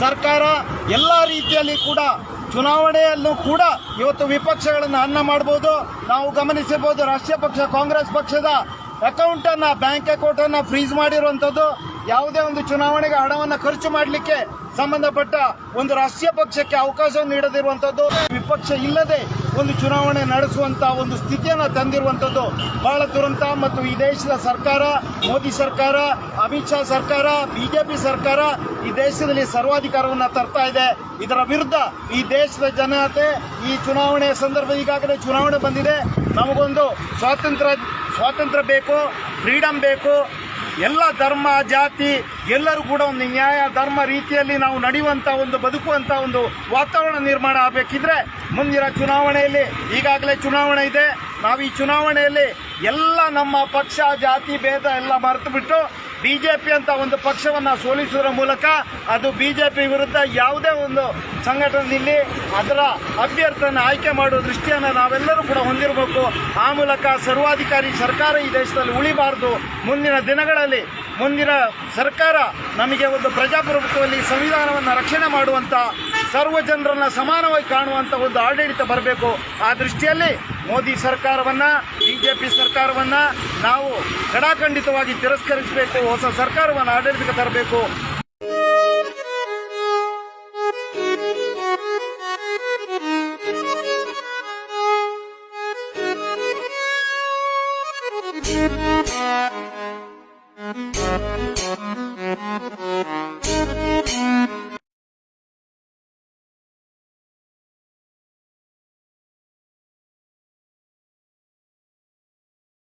ಸರ್ಕಾರ ಎಲ್ಲ ರೀತಿಯಲ್ಲಿ ಕೂಡ ಚುನಾವಣೆಯಲ್ಲೂ ಕೂಡ ಇವತ್ತು ವಿಪಕ್ಷಗಳನ್ನು ಅನ್ನ ಮಾಡಬಹುದು ನಾವು ಗಮನಿಸಬಹುದು ರಾಷ್ಟ್ರೀಯ ಪಕ್ಷ, ಕಾಂಗ್ರೆಸ್ ಪಕ್ಷದ ಅಕೌಂಟ್ ಅನ್ನ ಬ್ಯಾಂಕ್ ಅಕೌಂಟ್ ಅನ್ನ ಫ್ರೀಸ್ ಮಾಡಿರುವಂತದ್ದು ಯಾವುದೇ ಒಂದು ಚುನಾವಣೆಗೆ ಹಣವನ್ನು ಖರ್ಚು ಮಾಡಲಿಕ್ಕೆ ಸಂಬಂಧಪಟ್ಟ ಒಂದು ರಾಷ್ಟ್ರೀಯ ಪಕ್ಷಕ್ಕೆ ಅವಕಾಶ ನೀಡದಿರುವಂತದ್ದು, ವಿಪಕ್ಷ ಇಲ್ಲದೆ ಒಂದು ಚುನಾವಣೆ ನಡೆಸುವಂತ ಒಂದು ಸ್ಥಿತಿಯನ್ನು ತಂದಿರುವಂತದ್ದು ಬಹಳ ದುರಂತ. ಮತ್ತು ಈ ದೇಶದ ಸರ್ಕಾರ, ಮೋದಿ ಸರ್ಕಾರ, ಅಮಿತ್ ಶಾ ಸರ್ಕಾರ, ಬಿಜೆಪಿ ಸರ್ಕಾರ ಈ ದೇಶದಲ್ಲಿ ಸರ್ವಾಧಿಕಾರವನ್ನ ತರ್ತಾ ಇದೆ. ಇದರ ವಿರುದ್ಧ ಈ ದೇಶದ ಜನತೆ ಈ ಚುನಾವಣೆಯ ಸಂದರ್ಭ ಈಗಾಗಲೇ ಚುನಾವಣೆ ಬಂದಿದೆ. ನಮಗೊಂದು ಸ್ವಾತಂತ್ರ್ಯ ಸ್ವಾತಂತ್ರ್ಯ ಬೇಕು ಫ್ರೀಡಮ್ ಬೇಕು. ಎಲ್ಲ ಧರ್ಮ, ಜಾತಿ, ಎಲ್ಲರೂ ಕೂಡ ಒಂದು ನ್ಯಾಯ, ಧರ್ಮ ರೀತಿಯಲ್ಲಿ ನಾವು ನಡೆಯುವಂತ ಒಂದು, ಬದುಕುವಂತ ಒಂದು ವಾತಾವರಣ ನಿರ್ಮಾಣ ಆಗಬೇಕಿದ್ರೆ ಮುಂದಿನ ಚುನಾವಣೆಯಲ್ಲಿ ಈಗಾಗಲೇ ಚುನಾವಣೆ ಇದೆ. ನಾವು ಈ ಚುನಾವಣೆಯಲ್ಲಿ ಎಲ್ಲ ನಮ್ಮ ಪಕ್ಷ, ಜಾತಿ, ಭೇದ ಎಲ್ಲ ಮರೆತು ಬಿಟ್ಟು ಬಿಜೆಪಿ ಅಂತ ಒಂದು ಪಕ್ಷವನ್ನ ಸೋಲಿಸುವುದರ ಮೂಲಕ ಅದು ಬಿಜೆಪಿ ವಿರುದ್ಧ ಯಾವುದೇ ಒಂದು ಸಂಘಟನೆಯಲ್ಲಿ ಅದರ ಅಭ್ಯರ್ಥಿಯನ್ನು ಆಯ್ಕೆ ಮಾಡುವ ದೃಷ್ಟಿಯನ್ನು ನಾವೆಲ್ಲರೂ ಕೂಡ ಹೊಂದಿರಬೇಕು. ಆ ಮೂಲಕ ಸರ್ವಾಧಿಕಾರಿ ಸರ್ಕಾರ ಈ ದೇಶದಲ್ಲಿ ಉಳಿಬಾರದು. ಮುಂದಿನ ದಿನಗಳಲ್ಲಿ ಮುಂದಿನ ಸರ್ಕಾರ ನಮಗೆ ಒಂದು ಪ್ರಜಾಪ್ರಭುತ್ವದಲ್ಲಿ ಸಂವಿಧಾನವನ್ನು ರಕ್ಷಣೆ ಮಾಡುವಂತ ಸರ್ವ ಜನರನ್ನ ಸಮಾನವಾಗಿ ಕಾಣುವಂತ ಒಂದು ಆಡಳಿತ ಬರಬೇಕು. ಆ ದೃಷ್ಟಿಯಲ್ಲಿ ಮೋದಿ ಸರ್ಕಾರವನ್ನ, ಬಿಜೆಪಿ ಸರ್ಕಾರವನ್ನ ನಾವು ಕಡಾಖಂಡಿತವಾಗಿ ತಿರಸ್ಕರಿಸಬೇಕು. ಹೊಸ ಸರ್ಕಾರವನ್ನು ಆಡಳಿತಕ್ಕೆ ತರಬೇಕು.